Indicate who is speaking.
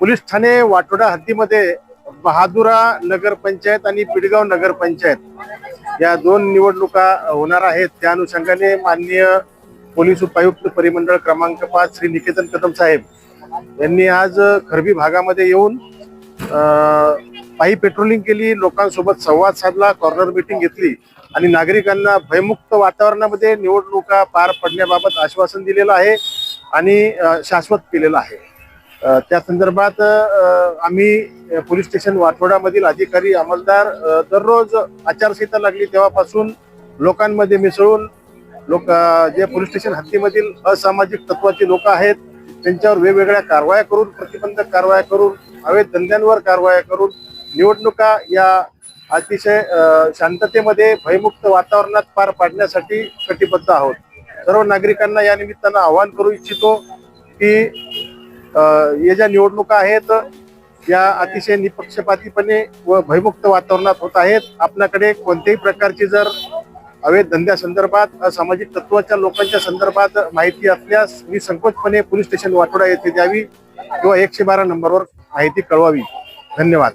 Speaker 1: Police ठाणे वाटोडा हद्दीमध्ये बहादुरा नगरपंचायत आणि पिडगाव नगरपंचायत या दोन निवडणुका होणार आहेत. त्या अनुषंगाने माननीय पोलीस उपायुक्त परिमंडळ क्रमांक पाच श्री निकेतन कदम साहेब यांनी आज खरबी भागामध्ये येऊन पायी पेट्रोलिंग केली लोकांसोबत संवाद साधला कॉर्नर मिटिंग घेतली आणि नागरिकांना भयमुक्त वातावरणामध्ये निवडणुका पार पडण्याबाबत आश्वासन दिलेलं आहे आणि शाश्वत केलेलं आहे. त्या संदर्भात आम्ही पोलीस स्टेशन वाठोडामधील अधिकारी अंमलदार दररोज आचारसंहिता लागली तेव्हापासून लोकांमध्ये मिसळून लोक जे पोलीस स्टेशन हद्दीमधील असामाजिक तत्वाचे लोक आहेत त्यांच्यावर वेगवेगळ्या कारवाया करून प्रतिबंधक कारवाया करून अवैध धंद्यांवर कारवाया करून निवडणुका या अतिशय शांततेमध्ये भयमुक्त वातावरणात पार पाडण्यासाठी कटिबद्ध आहोत. सर्व नागरिकांना या निमित्तानं आवाहन करू इच्छितो की या ज्या निवडणुका आहेत या अतिशय निपक्षपातीपणे व भयमुक्त वातावरणात होत आहेत. आपल्याकडे कोणत्याही प्रकारची जर अवैध धंद्यासंदर्भात सामाजिक तत्वाच्या लोकांच्या संदर्भात माहिती असल्यास मी संकोचपणे पोलीस स्टेशन वाटोडा येथे द्यावी किंवा एकशे बारा नंबरवर माहिती कळवावी. धन्यवाद.